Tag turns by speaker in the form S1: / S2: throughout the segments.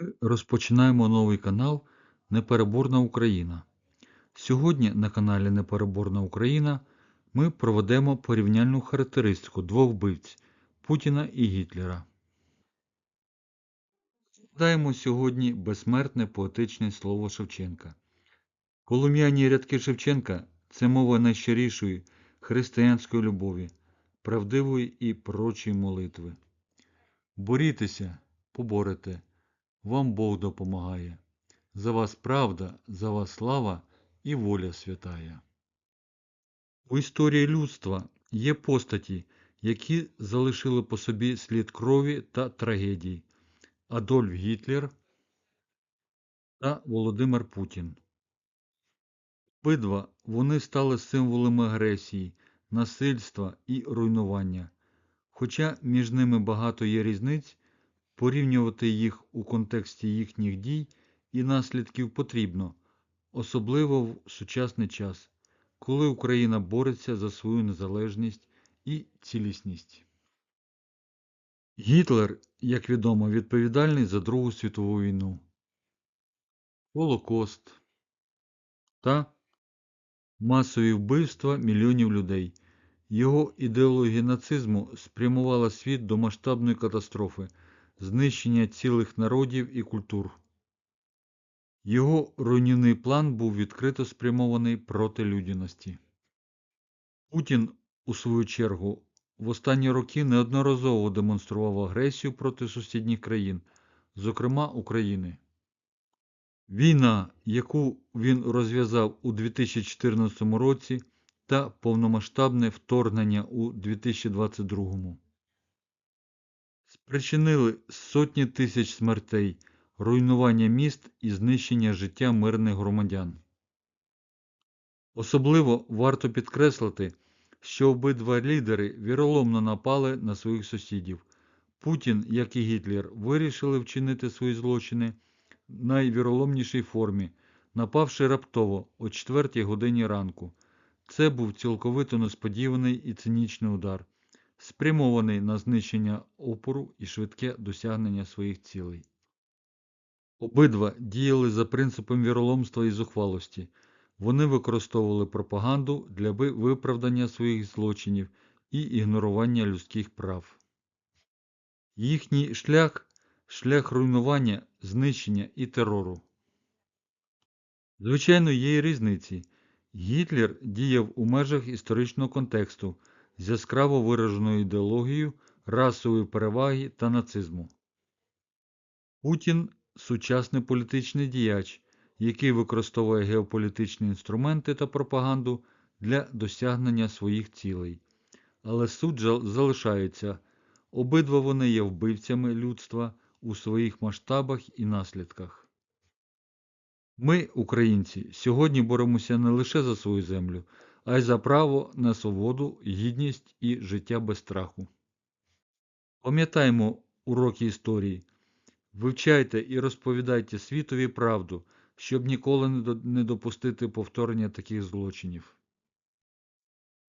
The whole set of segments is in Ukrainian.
S1: Ми розпочинаємо новий канал Непереборна Україна. Сьогодні на каналі Непереборна Україна ми проведемо порівняльну характеристику двох вбивць Путіна і Гітлера. Згадаємо сьогодні безсмертне поетичне слово Шевченка. Полум'яні рядки Шевченка це мова найщирішої християнської любові, правдивої і пророчої молитви. Борітеся, поборете, вам Бог допомагає. За вас правда, за вас слава і воля святая. У історії людства є постаті, які залишили по собі слід крові та трагедій. Адольф Гітлер та Володимир Путін. Обидва вони стали символами агресії, насильства і руйнування. Хоча між ними багато є різниць, порівнювати їх у контексті їхніх дій і наслідків потрібно, особливо в сучасний час, коли Україна бореться за свою незалежність і цілісність. Гітлер, як відомо, відповідальний за Другу світову війну, Голокост та масові вбивства мільйонів людей. Його ідеологія нацизму спрямувала світ до масштабної катастрофи, знищення цілих народів і культур. Його руйнівний план був відкрито спрямований проти людяності. Путін, у свою чергу, в останні роки неодноразово демонстрував агресію проти сусідніх країн, зокрема України. Війна, яку він розв'язав у 2014 році, та повномасштабне вторгнення у 2022. Спричинили сотні тисяч смертей, руйнування міст і знищення життя мирних громадян. Особливо варто підкреслити, що обидва лідери віроломно напали на своїх сусідів. Путін, як і Гітлер, вирішили вчинити свої злочини в найвіроломнішій формі, напавши раптово о 4 годині ранку. Це був цілковито несподіваний і цинічний удар, спрямований на знищення опору і швидке досягнення своїх цілей. Обидва діяли за принципом віроломства і зухвалості. Вони використовували пропаганду для виправдання своїх злочинів і ігнорування людських прав. Їхній шлях шлях руйнування, знищення і терору. Звичайно, є і різниці. Гітлер діяв у межах історичного контексту з яскраво вираженою ідеологією расової переваги та нацизму. Путін сучасний політичний діяч, який використовує геополітичні інструменти та пропаганду для досягнення своїх цілей. Але суть залишається обидва вони є вбивцями людства у своїх масштабах і наслідках. Ми, українці, сьогодні боремося не лише за свою землю, а й за право на свободу, гідність і життя без страху. Пам'ятаємо уроки історії, вивчайте і розповідайте світові правду, щоб ніколи не допустити повторення таких злочинів.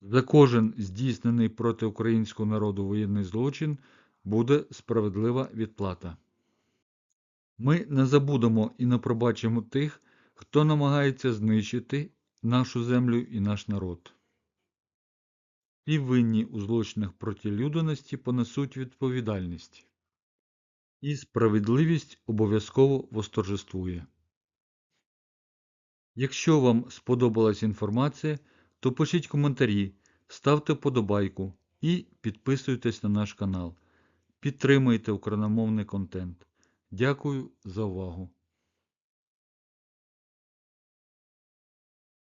S1: За кожен здійснений проти українського народу воєнний злочин буде справедлива відплата. Ми не забудемо і не пробачимо тих, хто намагається знищити нашу землю і наш народ. І винні у злочинах проти людяності понесуть відповідальність. І справедливість обов'язково восторжествує. Якщо вам сподобалась інформація, то пишіть коментарі, ставте вподобайку і підписуйтесь на наш канал. Підтримуйте україномовний контент. Дякую за увагу!